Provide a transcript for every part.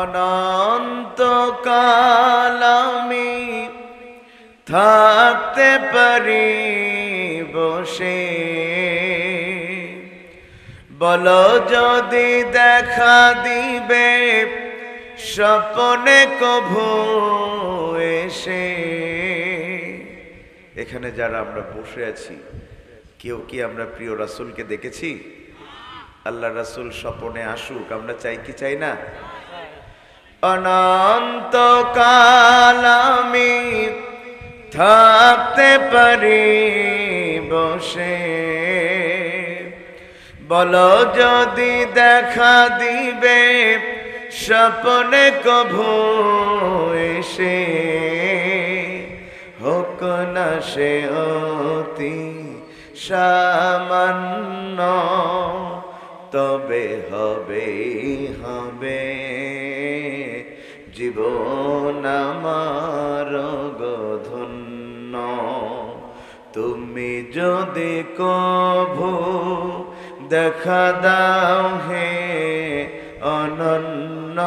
অনন্তকাল আমি থাকতে পারি বসে বল যদি দেখা দিবে, স্বপনে কভু এসে। এখানে যারা আমরা বসে আছি, কেউ কি আমরা প্রিয় রাসুলকে দেখেছি? আল্লাহ রাসূল স্বপনে আসুক, আমরা চাই কি চাই না? অনন্তকাল আমি থাকতে পারি বসে। বলো যদি দেখা দিবে স্বপনে কভু এসে, হোক না সে অতি সামান্য, তবে হবে হবে। জীবন আমার গধন্য। তুমি যদি কভু দেখা দাও হে অনন্য,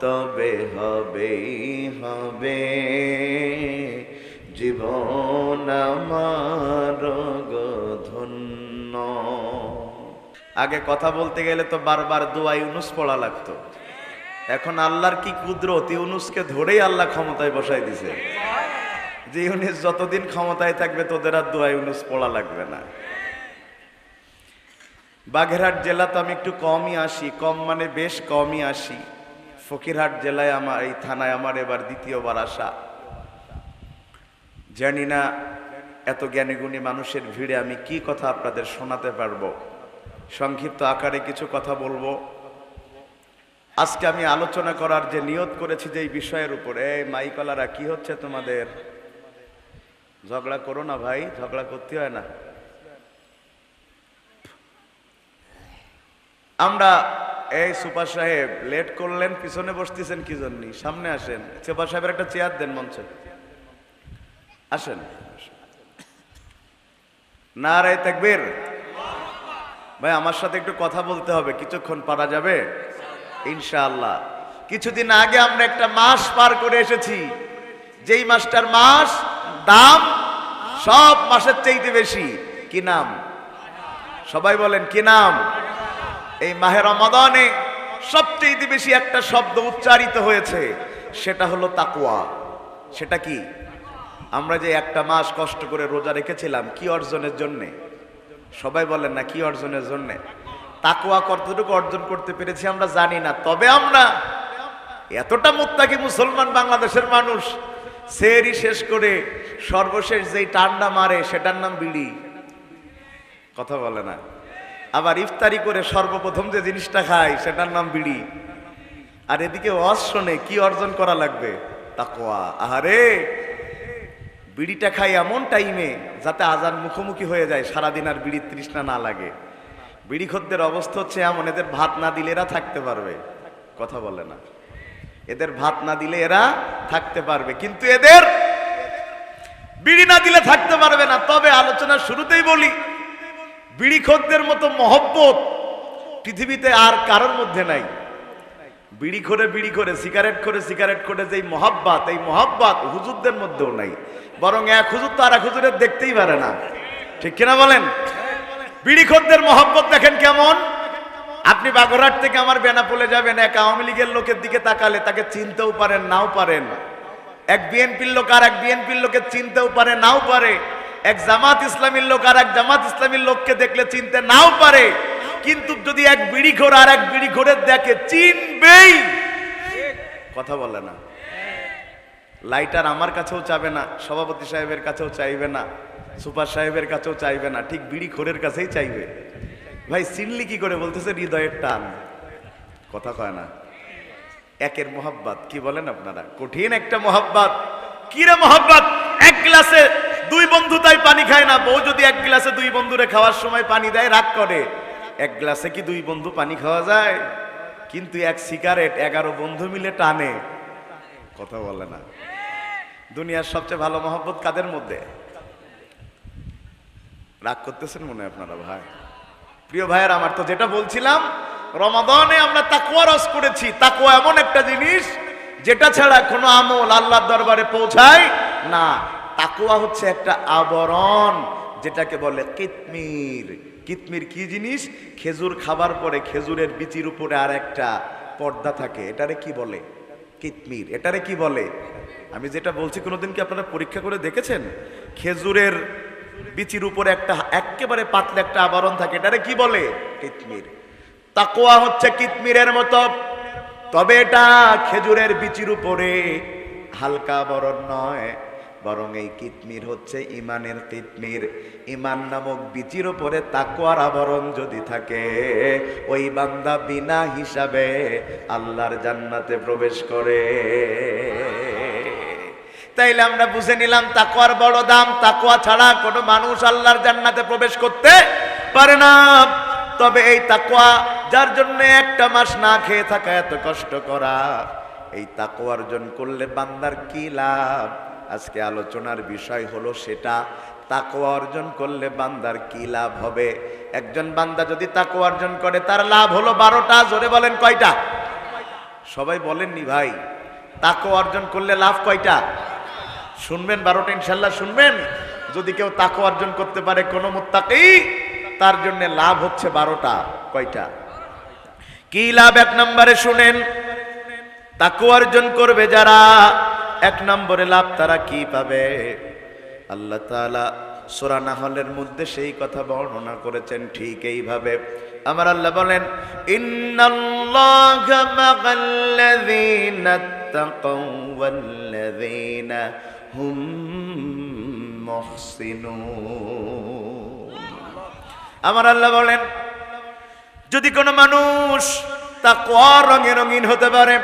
তবে হবে হবে। জীবন আমার ধন্য আগে কথা বলতে গেলে তো বারবার দোয়া ইউনুস পড়া লাগতো। এখন আল্লাহর কি কুদরত? ইউনুসকে ধরেই আল্লাহ ক্ষমতায় বসাই দিছে। যে ইউনুস যতদিন ক্ষমতায় থাকবে, তোদের আর দোয়া ইউনুস পড়া লাগবে না। বাঘেরহাট জেলা তো আমি একটু কমই আসি। কম মানে বেশ কমই আসি। ফকিরহাট জেলায় আমার, এই থানায় আমার এবার দ্বিতীয়বার আসা। জানি না এত জ্ঞানীগুণী মানুষের ভিড়ে আমি কি কথা আপনাদের শোনাতে পারব। সংক্ষিপ্ত আকারে কিছু কথা বলব। আজকে আমি আলোচনা করার যে নিয়ত করেছি যে এই বিষয়ের উপরে, এই মাইকলারা কি হচ্ছে তোমাদের? ঝগড়া করো না ভাই, ঝগড়া করতে হয় না। আমরা এই সুপার সাহেব লেট করলেন, পিছনে বসতেছেন কি জন্য? সামনে আসেন। সুপার সাহেবের একটা চেয়ার দেন মঞ্চে। আসেন। না রে তাকবীর। ভাই, আমার সাথে একটু কথা বলতে হবে, কিছুক্ষণ পারা যাবে? ইনশাআল্লাহ। কিছুদিন আগে আমরা একটা মাস পার করে এসেছি। যেই মাসটার মাস, দাম সব মাসের চাইতে বেশি। কি নাম? সবাই বলেন, কি নাম? এই মাহে রমাদানে সবচেয়ে বেশি একটা শব্দ উচ্চারিত হয়েছে, সেটা হলো তাকুয়া সেটা কি? আমরা যে একটা মাস কষ্ট করে রোজা রেখেছিলাম, কি অর্জনের জন্যে? সবাই বলেন না, কি অর্জনের জন্যে? তাকুয়া কতটুকু অর্জন করতে পেরেছি আমরা জানি না। তবে আমরা এতটা মুত্তাকি মুসলমান বাংলাদেশের মানুষ সেরি শেষ করে সর্বশেষ যেই টান্ডা মারে সেটার নাম বিড়ি। কথা বলে না। আবার ইফতারি করে সর্বপ্রথম যে জিনিসটা খায় সেটার নাম বিড়ি। আর এদিকে অস শোনে কি অর্জন করা লাগবে? তাকোয়া আহারে! বিড়িটা খাই এমন টাইমে যাতে আজান মুখোমুখি হয়ে যায়, সারাদিন আর বিড়ির তৃষ্ণা না লাগে। বিড়ি খদ্দের অবস্থা হচ্ছে এমন, এদের ভাত না দিলে এরা থাকতে পারবে। কথা বলে না। এদের ভাত না দিলে এরা থাকতে পারবে। কিন্তু এদের বিড়ি না দিলে থাকতে পারবে না। তবে আলোচনার শুরুতেই বলি বিড়ি খদ্দের মতো মহব্বত পৃথিবীতে আর কারোর মধ্যে নাই। বিড়ি করে বিড়ি করে সিগারেট করে সিগারেট করে যেই মহাব্বাত, এই মহাব্বাত হুজুরদের মধ্যেও নাই। বরং এক হুজুর তো আর এক হুজুরের দেখতেই পারে না। ঠিক কিনা বলেন? বিড়ি খদ্দের মহব্বত দেখেন কেমন? আপনি বাগরহাট থেকে আমার বেনাপোলে যাবেন, এক আওয়ামী লীগের লোকের দিকে তাকালে তাকে চিনতেও পারেন, নাও পারেন। এক বিএনপির লোক আর এক বিএনপির লোকে চিনতেও পারে, নাও পারে। এক জামাত ইসলামীর লোক আর এক জামাত ইসলামীর লোককে দেখলে চিনতে নাও পারে। কিন্তু যদি এক বিড়ি ঘোর আর এক বিড়ি ঘোরের দেখে চিনবেই, কথা বলে না। লাইটার আমার কাছেও চাবে না, সভাপতি সাহেবের কাছেও চাইবে না। সুপার সাহেবের কাছেও চাইবে না, ঠিক বিড়ি খোরের কাছেই চাইবে। ভাই চিনলি কি করে বলতেছে? হৃদয়ের টান। কথা কয় না। একের মোহাব্বাত, কি বলেন আপনারা? কঠিন একটা মোহাব্বাত। কি রে মোহাব্বাত? এক গ্লাসে দুই বন্ধু তাই পানি খায় না। বউ যদি এক গ্লাসে দুই বন্ধুরে খাওয়ার সময় পানি দেয়, রাগ করে। এক গ্লাসে কি দুই বন্ধু পানি খাওয়া যায়? কিন্তু এক সিগারেট এগারো বন্ধু মিলে টানে। কথা বলে না। দুনিয়ার সবচেয়ে ভালো মহব্বত কাদের মধ্যে? রাগ করতেছেন মনে হয় আপনারা, ভাই। প্রিয় ভাইয়ের, আমার তো যেটা বলছিলাম, রমাদনে আমরা তাকুয়া রস করেছি। তাকুয়া এমন একটা জিনিস, যেটা ছাড়া কোনো আমল আল্লাহর দরবারে পৌঁছায় না। তাকুয়া হচ্ছে একটা আবরণ, যেটাকে বলে কিতমির। কিতমির কি জিনিস? খেজুর খাবার পরে খেজুরের বিচির উপরে আর একটা পর্দা থাকে। এটারে কি বলে? কিতমির। এটারে কি বলে? আমি যেটা বলছি, কোনোদিন কি আপনারা পরীক্ষা করে দেখেছেন? খেজুরের বিচির উপরে একটা একেবারে পাতলা একটা আবরণ থাকে। এটারে কি বলে? কিতমির। তাকোয়া হচ্ছে কিতমিরের মতো। তবে এটা খেজুরের বিচির উপরে হালকা আবরণ নয়, বরং এই কিতমির হচ্ছে ইমানের কিতমির। ইমান নামক বিচির উপরে তাকোয়ার আবরণ যদি থাকে, ওই বান্দা বিনা হিসাবে আল্লাহর জান্নাতে প্রবেশ করে। তাইলে আমরা বুঝে নিলাম তাকোয়ার বড় দাম তাকোয়া ছাড়া কোনো মানুষ আল্লাহর জান্নাতে প্রবেশ করতে পারে না। তবে এই তাকোয়া যার জন্য একটা মাস না খেয়ে থাকা এত কষ্ট করা, এই তাকোয়া অর্জন করলে বান্দার কি লাভ? আজকে আলোচনার বিষয় হলো সেটা তাকোয়া অর্জন করলে বান্দার কি লাভ হবে? একজন বান্দা যদি তাকোয়া অর্জন করে, তার লাভ হলো বারোটা, জোরে বলেন কয়টা? সবাই বলেননি ভাই তাকোয়া অর্জন করলে লাভ কয়টা? শুনবেন বারোটা, ইনশাল্লাহ শুনবেন। যদি কেউ তাকো অর্জন করতে পারে, কোনো মুত্তাকি, তার জন্য লাভ হচ্ছে বারোটা, কয়টা? কি লাভ? এক নম্বরে শুনেন তাকো অর্জন করবে যারা, এক নম্বরে লাভ তারা কি পাবে? আল্লাহ তাআলা সূরা নাহলের মধ্যে সেই কথা বর্ণনা করেছেন ঠিক এইভাবে। আমার আল্লাহ বলেন, ইন্নাল্লাহা হুম আমার আল্লাহ বলেন, যদি কোনো মানুষ তা রঙে রঙিন হতে পারে,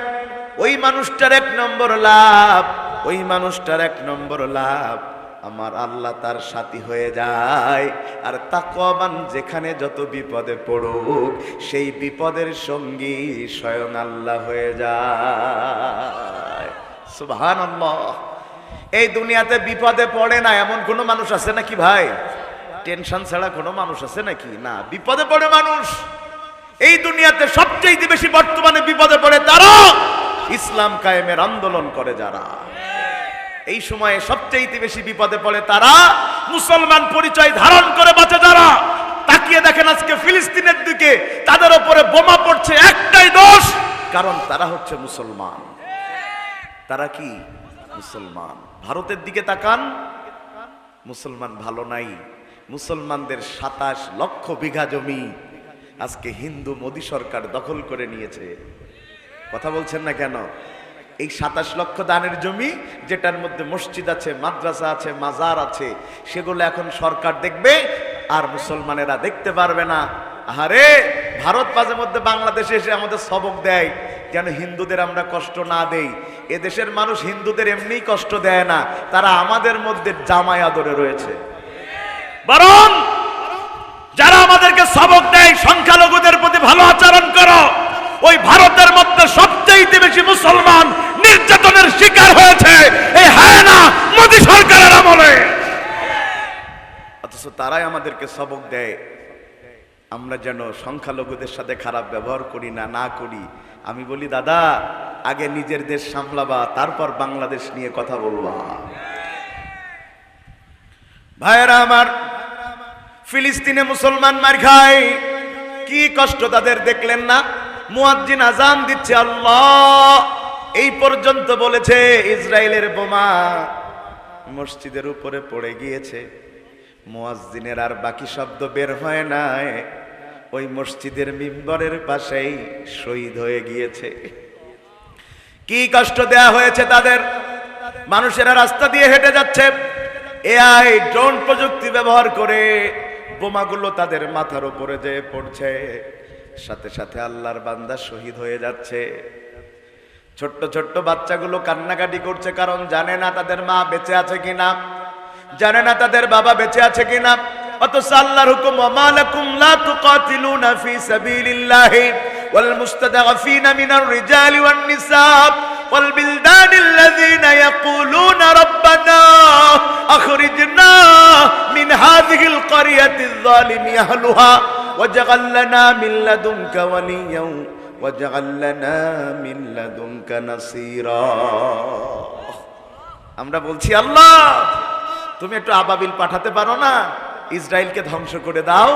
ওই মানুষটার এক নম্বর লাভ, ওই মানুষটার এক নম্বর লাভ, আমার আল্লাহ তার সাথী হয়ে যায়। আর তাকওয়াবান যেখানে যত বিপদে পড়ুক, সেই বিপদের সঙ্গী স্বয়ং আল্লাহ হয়ে যায়। সুবহানাল্লাহ। এই দুনিয়াতে বিপদে পড়ে না, এমন কোনো মানুষ আছে নাকি ভাই? টেনশন ছাড়া কোনো মানুষ আছে নাকি? না, বিপদে পড়ে মানুষ। এই দুনিয়াতে সবচেয়ে বেশি বর্তমানে বিপদে পড়ে তারা ইসলাম কায়েমের আন্দোলন করে যারা। এই সময়ে সবচেয়ে বেশি বিপদে পড়ে তারা মুসলমান পরিচয় ধারণ করে বাঁচে যারা। তাকিয়ে দেখেন আজকে ফিলিস্তিনের দিকে তাদের উপরে বোমা পড়ছে, একটাই দোষ, কারণ তারা হচ্ছে মুসলমান। তারা কি? মুসলমান। ভারতের দিকে তাকান। মুসলমান ভালো নাই। মুসলমানদের সাতাশ লক্ষ বিঘা জমি আজকে হিন্দু মোদী সরকার দখল করে নিয়েছে। কথা বলছেন না কেন? এই সাতাশ লক্ষ দানের জমি, যেটার মধ্যে মসজিদ আছে, মাদ্রাসা আছে, মাজার আছে, সেগুলো এখন সরকার দেখবে, আর মুসলমানেরা দেখতে পারবে না। আরে ভারত মাঝে মধ্যে বাংলাদেশে এসে আমাদের সবক দেয়, যেন হিন্দুদের আমরা কষ্ট না দেই। এদেশের মানুষ হিন্দুদের এমনি কষ্ট দেয় না, তারা আমাদের মধ্যে জামাই আদরে রয়েছে। বরং, যারা আমাদেরকে সবক দেয়, সংখ্যালঘুদের প্রতি ভালো আচরণ করো। ওই ভারতের মধ্যে সবচেয়ে বেশি মুসলমান নির্যাতনের শিকার হয়েছে, এই হায়না মোদী সরকারের আমলে। অথচ তারাই আমাদেরকে সবক দেয়। আমরা যেন সংখ্যালঘুদের সাথে খারাপ ব্যবহার করি না না করি। আমি বলি, দাদা, আগে নিজের দেশ সামলাবা, তারপর বাংলাদেশ নিয়ে কথা বলবা। ভাইয়েরা আমার, ফিলিস্তিনে মুসলমান মার খায়। কি কষ্ট তাদের দেখলেন না? মুয়াজ্জিন আজান দিচ্ছে, আল্লাহ! এই পর্যন্ত বলেছে, ইসরায়েলের বোমা মসজিদের উপরে পড়ে গিয়েছে। মুয়াজ্জিনের আর বাকি শব্দ বের হয় নাই। ওই মসজিদের মিম্বরের পাশেই শহীদ হয়ে গিয়েছে। কি কষ্ট দেয়া হয়েছে তাদের? মানুষেরা রাস্তা দিয়ে হেঁটে যাচ্ছে। এআই ড্রোন প্রযুক্তি ব্যবহার করে বোমাগুলো তাদের মাথার উপরে যে পড়ছে। সাথে সাথে আল্লাহর বান্দা শহীদ হয়ে যাচ্ছে। ছোট্ট ছোট্ট বাচ্চাগুলো কান্নাকাটি করছে কারণ জানে না তাদের মা বেঁচে আছে কিনা। জানে না তাদের বাবা বেঁচে আছে কিনা। অথচ আল্লাহর হুকুম ওমালাকুম লা তুকাতিলুনা ফি সাবিলিল্লাহি ওয়াল মুস্তাদআফিনা মিনার রিজালি ওয়ান নিসা والبلدان الذين يقولون ربنا أخرجنا من هذه القرية الظالم أهلها واجعل لنا من لدنك وليا واجعل لنا من لدنك نصيرا আমরা বলছি আল্লাহ তুমি একটু আবাবিল পাঠাতে পারো না ইসরায়েলকে ধ্বংস করে দাও।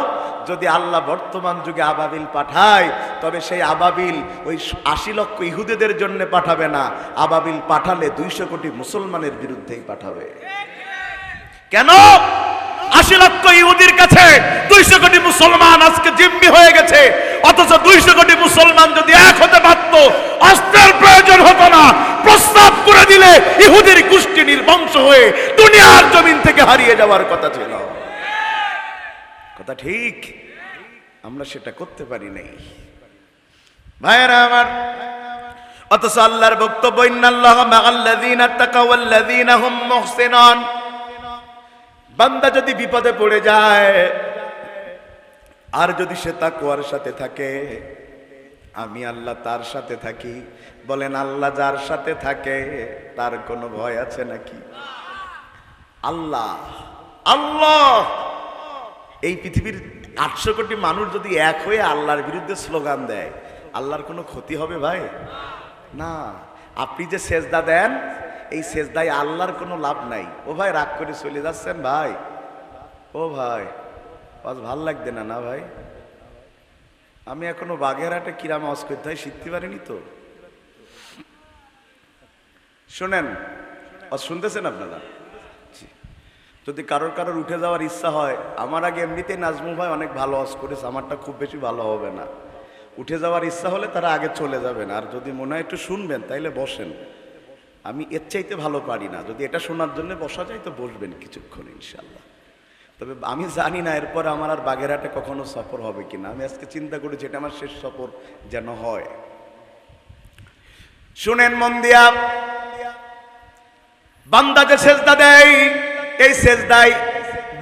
যদি আল্লাহ বর্তমান যুগে আবাবিল পাঠায়, তবে সেই আবাবিল ওই আশি লক্ষ ইহুদিদের জন্য পাঠাবে না। আবাবিল পাঠালে দুইশো কোটি মুসলমানের বিরুদ্ধেই পাঠাবে। কেন? আশি লক্ষ ইহুদির কাছে দুইশো কোটি মুসলমান আজকে জিম্মি হয়ে গেছে। অথচ দুইশো কোটি মুসলমান যদি এক হতে পারত, অস্ত্রের প্রয়োজন হতো না। প্রস্তাব করে দিলে ইহুদির গোষ্ঠী নির্বংশ হয়ে দুনিয়ার জমিন থেকে হারিয়ে যাওয়ার কথা ছিল। কথা ঠিক? আমরা সেটা করতে পারি নাই। ভাইয়েরা আমার, অথচ আল্লাহর বক্তব্য বান্দা যদি বিপদে পড়ে যায়, আর যদি সে তাকওয়ার সাথে থাকে, আমি আল্লাহ তার সাথে থাকি। বলেন, আল্লাহ যার সাথে থাকে, তার কোনো ভয় আছে নাকি? আল্লাহ আল্লাহ! এই পৃথিবীর আটশো কোটি মানুষ যদি এক হয়ে আল্লাহর বিরুদ্ধে স্লোগান দেয়, আল্লাহর কোনো ক্ষতি হবে ভাই? না। আপনি যে সেজদা দেন, এই সেজদায় আল্লাহর কোনো লাভ নাই। ও ভাই, রাগ করে চলে যাচ্ছেন ভাই। ও ভাই আজ ভালো লাগবে না না ভাই? আমি এখনও বাগেরহাটে কিরাম আওয়াজ করতে হয়, শিখতে পারিনি তো। শোনেন শুনতেছেন আপনারা। যদি কারোর কারোর উঠে যাওয়ার ইচ্ছা হয়, আমার আগে এমনিতেই নাজমুল ভাই অনেক ভালো আওয়াজ করেছে, আমারটা খুব বেশি ভালো হবে না। উঠে যাওয়ার ইচ্ছা হলে তারা আগে চলে যাবেন আর যদি মনে হয় একটু শুনবেন, তাইলে বসেন। আমি এর চাইতে ভালো পারি না। যদি এটা শোনার জন্য বসা যায় তো বসবেন কিছুক্ষণ ইনশাল্লাহ তবে আমি জানি না এরপর আমার আর বাগেরহাটে কখনো সফর হবে কিনা। আমি আজকে চিন্তা করি যেটা আমার শেষ সফর যেন হয়। শুনেন মন দিয়া। বান্দা যে সেজদা দেয় এই সেজদাই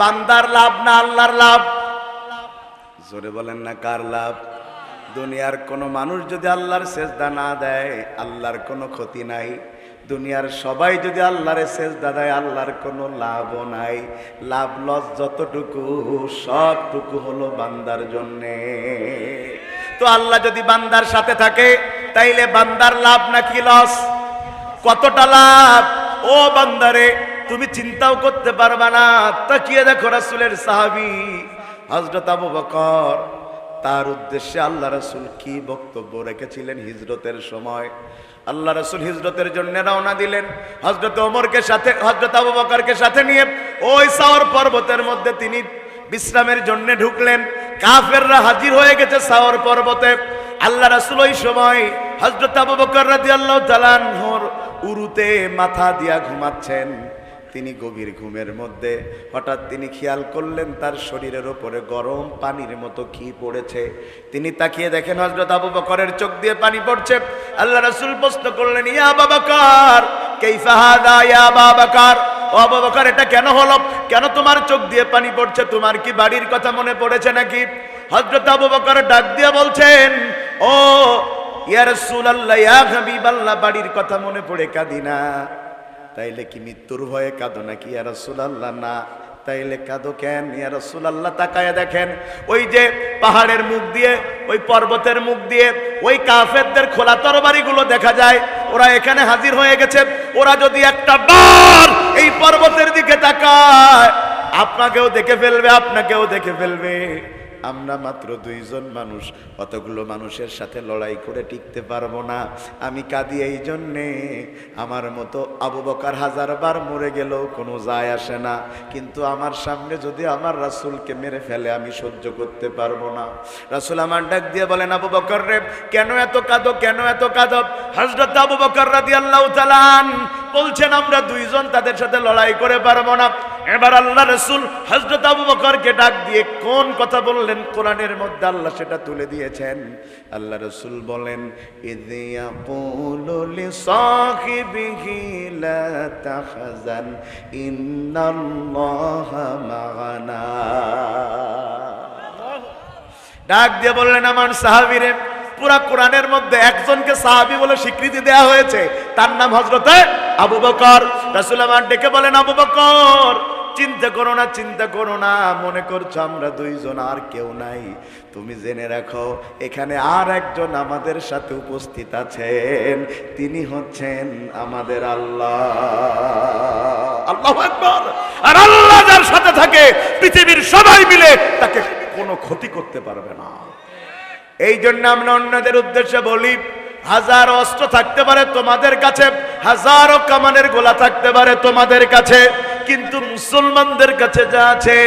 বান্দার লাভ না আল্লাহর লাভ? জোরে বলেন না কার লাভ? দুনিয়ার কোনো মানুষ যদি আল্লাহর সেজদা না দেয়, আল্লাহর কোনো ক্ষতি নাই। দুনিয়ার সবাই যদি আল্লাহর সেজদা দেয়, আল্লাহর কোনো লাভও নাই। লাভ লস যতটুকু, সবটুকু হলো বান্দার জন্যে। তো আল্লাহ যদি বান্দার সাথে থাকে, তাইলে বান্দার লাভ নাকি লস? কতটা লাভ? ও বান্দারে তুমি চিন্তাও করতে পারবা না। তাকিয়ে দেখো রাসুলের সাহাবি হজরত আবু বকর। তার উদ্দেশ্যে আল্লাহ রাসুল কি বক্তব্য রেখেছিলেন হিজরতের সময়? আল্লাহ রাসুল হিজরতের জন্য রওনা দিলেন। হজরত ওমরকে সাথে হজরত আবু বকরকে সাথে নিয়ে ওই সাওর পর্বতের মধ্যে তিনি বিশ্রামের জন্য ঢুকলেন। কাফেররা হাজির হয়ে গেছে সাওর পর্বতে। আল্লাহ রাসুল ওই সময় হজরত আবু বকর তাআলা আনহুর উরুতে মাথা দিয়া ঘুমাচ্ছেন। তিনি গভীর ঘুমের মধ্যে। হঠাৎ তিনি খেয়াল করলেন তার শরীরের ওপরে গরম পানির মতো কি পড়েছে। তিনি তাকিয়ে দেখেন হজরত আবু বকরের চোখ দিয়ে পানি পড়ছে। আল্লাহ রাসূল প্রশ্ন করলেন, ইয়া বাবাকার কাইফা হাদা, ইয়া বাবাকার ও আবু এটা কেন হলো? কেন তোমার চোখ দিয়ে পানি পড়ছে? তোমার কি বাড়ির কথা মনে পড়েছে নাকি? হজরত আবু বকর ডাক দিয়ে বলছেন, ও, ইয়া রাসূলুল্লাহ, ইয়া হাবিবাল্লাহ, বাড়ির কথা মনে পড়ে কাঁদি না। তাইলে কি মৃত্যুর ভয়ে কাঁদো নাকি? ইয়া রাসূলুল্লাহ, না। তাইলে কাঁদো কেন? ইয়া রাসূলুল্লাহ, তাকায় দেখেন, ওই যে পাহাড়ের মুখ দিয়ে, ওই পর্বতের মুখ দিয়ে, ওই কাফেরদের খোলা তরবারিগুলো দেখা যায়। ওরা এখানে হাজির হয়ে গেছে। ওরা যদি একটা বার এই পর্বতের দিকে তাকায়, আপনাকেও দেখে ফেলবে, আপনাকেও দেখে ফেলবে। আমরা মাত্র দুইজন মানুষ, অতগুলো মানুষের সাথে লড়াই করে টিকতে পারব না। আমি কাঁদি এই জন্যে, আমার মতো আবু বকার হাজার বার মরে গেলেও কোনো যায় আসে না। কিন্তু আমার সামনে যদি আমার রাসূলকে মেরে ফেলে, আমি সহ্য করতে পারব না। রাসূল আমার ডাক দিয়ে বলেন, আবু বকর রে, কেন এত কাঁদো, কেন এত কাঁদো? হযরত আবু বকর তাআলা আন বলছেন, আমরা দুইজন তাদের সাথে লড়াই করে পারব না। এবার আল্লাহ রসুল হজরত আবু বকরকে ডাক দিয়ে কোন কথা বললেন? কোরআনের মধ্যে আল্লাহ সেটা তুলে দিয়েছেন। আল্লাহ রসুল বলেন ডাক দিয়ে বললেন, আমার সাহাবিরে, পুরা কোরআনের মধ্যে একজনকে সাহাবী বলে স্বীকৃতি দেয়া হয়েছে। তার নাম হজরতে আবু বকর। রাসূল আমার ডেকে বলেন, আবু বকর চিন্তা করো না, চিন্তা করো না। মনে করছ আমরা দুইজন আর কেউ নাই। তুমি জেনে রাখো, এখানে আর একজন আমাদের সাথে উপস্থিত আছেন। তিনি হচ্ছেন আমাদের আল্লাহ। আল্লাহ আর আল্লাহ যার সাথে থাকে, পৃথিবীর সবাই মিলে তাকে কোনো ক্ষতি করতে পারবে না। এই জন্য আমরা অন্যদের উদ্দেশ্যে বলি, হাজার অস্ত্র থাকতে পারে তোমাদের কাছে, হাজারো কামানের গোলা থাকতে পারে তোমাদের কাছে। কিন্তু মুসলমানদের কাছে যা আছে,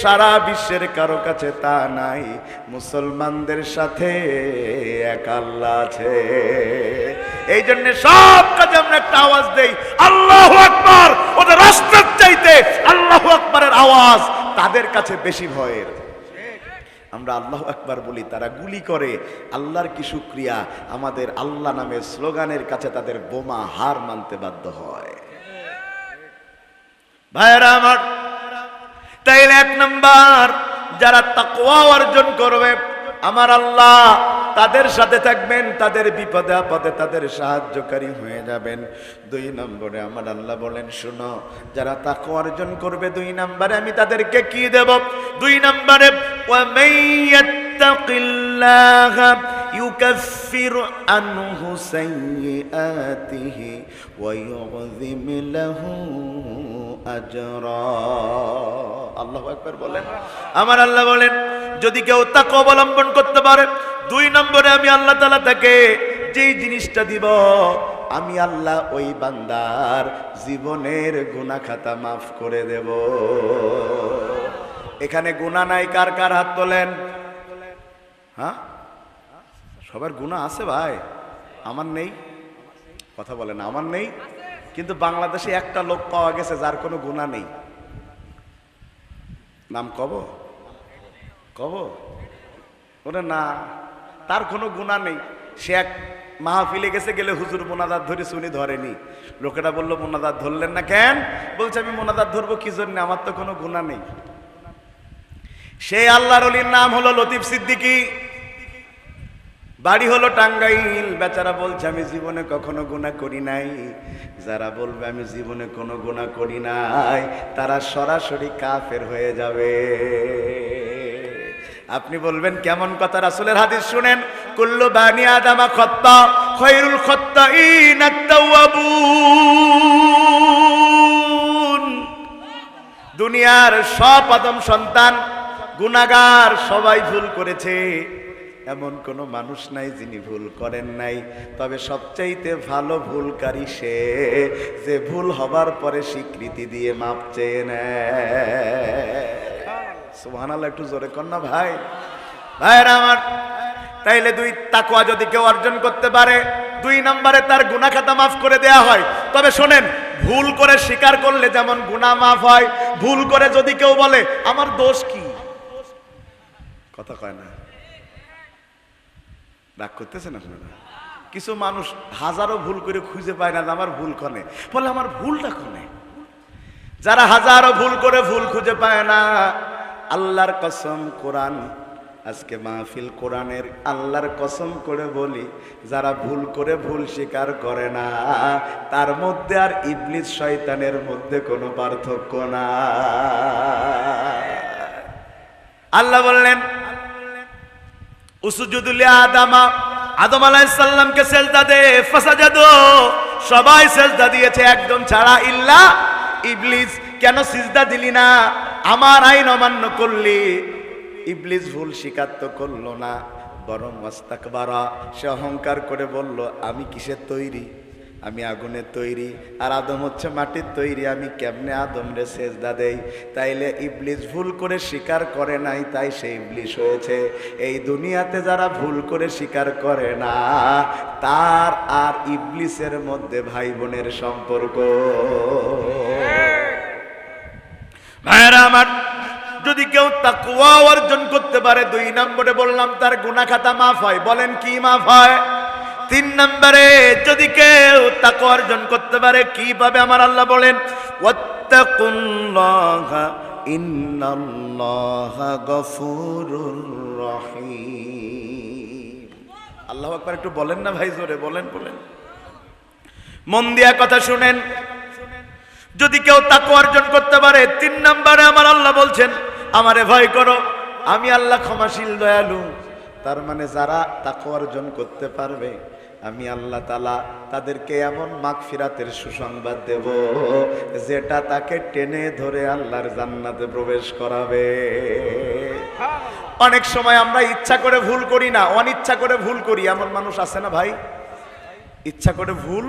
সারা বিশ্বের কারও কাছে তা নাই। মুসলমানদের সাথে এক আল্লাহ আছে। এই জন্য সব কাজে আমরা একটা আওয়াজ দেই, আল্লাহ আকবার। ওদের রাষ্ট্রের চাইতে আল্লাহ আকবারের আওয়াজ তাদের কাছে বেশি ভয়ের। আমরা আল্লাহ আকবার বলি, তারা গুলি করে, আল্লাহর কি শুক্রিয়া? আমাদের আল্লাহ নামের স্লোগানের কাছে তাদের বোমা, হার মানতে বাধ্য হয়। ভাইয়েরা আমার তাইলে এক নাম্বার যারা তাকওয়া অর্জন করবে আমার আল্লাহ তাদের সাথে থাকবেন তাদের বিপদে আপদে তাদের সাহায্যকারী হয়ে যাবেন দুই নম্বরে আমার আল্লাহ বলেন শুনো যারা তাকওয়া অর্জন করবে দুই নম্বরে আমি তাদেরকে কি দেব দুই নম্বরে وَمَن يَتَّقِ اللَّهَ يُكَفِّرْ عَنْهُ سَيِّئَاتِهِ وَيُعْظِمْ لَهُ আজরা। আল্লাহ একবার বলেন। আমার আল্লাহ বলেন, যদি কেউ তাকে অবলম্বন করতে পারে, দুই নম্বরে আমি আল্লাহ তালা তাকে যেই জিনিসটা দিব, আমি আল্লাহ ওই বান্দার জীবনের গুণা খাতা মাফ করে দেব। এখানে গুণা নাই, কার কার হাত তোলেন? হ্যাঁ? সবার গুণা আছে ভাই? আমার নেই? কথা বলেন আমার নেই? কিন্তু বাংলাদেশে একটা লোক পাওয়া গেছে যার কোনো গুণা নেই। নাম কব? কব? ওরে না, তার কোনো গুণা নেই। সে এক মাহফিলে গেছে, গেলে হুজুর মোনাদার ধরে শুনি ধরেনি। লোকেরা বলল মোনাদার ধরলেন না কেন? বলছে, আমি মোনাদার ধরবো কি জন্য? আমার তো কোনো গুণা নেই। সেই আল্লাহর নাম হলো লতিফ সিদ্দিকী। বাড়ি হলো টাঙ্গাইল। বেচারা বলছে, আমি জীবনে কখনো গুণা করি নাই। যারা বলবে, আমি জীবনে কোনো গুণা করি নাই, তারা সরাসরি কাফের হয়ে যাবে। আপনি বলবেন, কেমন কথা? রাসুলের হাদিস শুনেন, কুল্লু বানি আদামা খত্তা খৈরুল খত্তা দুনিয়ার সব আদম সন্তান গুনাগার সবাই ভুল করেছে। এমন কোনো মানুষ নাই যিনি ভুল করেন নাই। তবে সবচাইতে ভালো ভুলকারী সে, যে ভুল হবার পরে স্বীকৃতি দিয়ে মাপ চেয়ে নেয়। একটু জোরে কর না ভাই। ভাইরা আমার, তাইলে দুই তাকুয়া যদি কেউ অর্জন করতে পারে, দুই নম্বরে তার গুনা খাতা মাফ করে দেয়া হয়। তবে শোনেন, ভুল করে স্বীকার করলে যেমন গুনাহ মাফ হয়, ভুল করে যদি কেউ বলে, আমার দোষ কি? কথা কয় না। রাগ করতেছেন আপনারা? কিছু মানুষ হাজারো ভুল করে খুঁজে পায় না আমার ভুল কনে। বলে, আমার ভুলটা কনে? যারা হাজারো ভুল করে ভুল খুঁজে পায় না, আল্লাহর কসম কোরআন, আজকে মাহফিল কোরআনের আল্লাহর কসম করে বলি, যারা ভুল করে ভুল স্বীকার করে না, তার মধ্যে আর ইবলিস শয়তানের মধ্যে কোনো পার্থক্য না আল্লাহ বললেন উসুজুদুল আদামা সেজদা দে সবাই দিয়েছে ছাড়া ইবলিস। কেন সিজদা দিলি না? অমান্য করলি। ইবলিস ভুল স্বীকার তো করল না। সে অহংকার করে বলল, আমি কিসের তৈরি? আমি আগুনের তৈরি আর আদম হচ্ছে মাটির তৈরি, আমি কেমনে আদম রে সেজদা দেই? তাইলে ইবলিস ভুল করে স্বীকার করে নাই, তাই সে ইবলিস হয়েছে। এই দুনিয়াতে যারা ভুল করে স্বীকার করে না, তার আর ইবলিসের মধ্যে ভাই বোনের সম্পর্ক। ভাইরা আমার, যদি কেউ তাকুয়া অর্জন করতে পারে, দুই নম্বরে বললাম, তার গুনা খাতা মাফ হয়। বলেন কি মাফ হয়? তিন নম্বরে, যদি কেউ তাকে অর্জন করতে পারে, কীভাবে আমার আল্লাহ বলেন? আল্লাহ আকবার, একটু বলেন না ভাই, জোরে বলেন বলেন। মন দিয়া কথা শুনেন। যদি কেউ তাকে অর্জন করতে পারে, তিন নম্বরে আমার আল্লাহ বলছেন, আমারে ভয় করো, আমি আল্লাহ ক্ষমাশীল, দয়ালু। তার মানে যারা তাকে অর্জন করতে পারবে আমি আল্লাহ তালা তাদেরকে এমন মাগফিরাতের সুসংবাদ দেব যেটা তাকে টেনে ধরে আল্লাহর জান্নাতে প্রবেশ করাবে। অনেক সময় আমরা ইচ্ছা করে ভুল করি না, অনিচ্ছা করে ভুল করি। এমন মানুষ আছে না ভাই? ইচ্ছা করে ভুল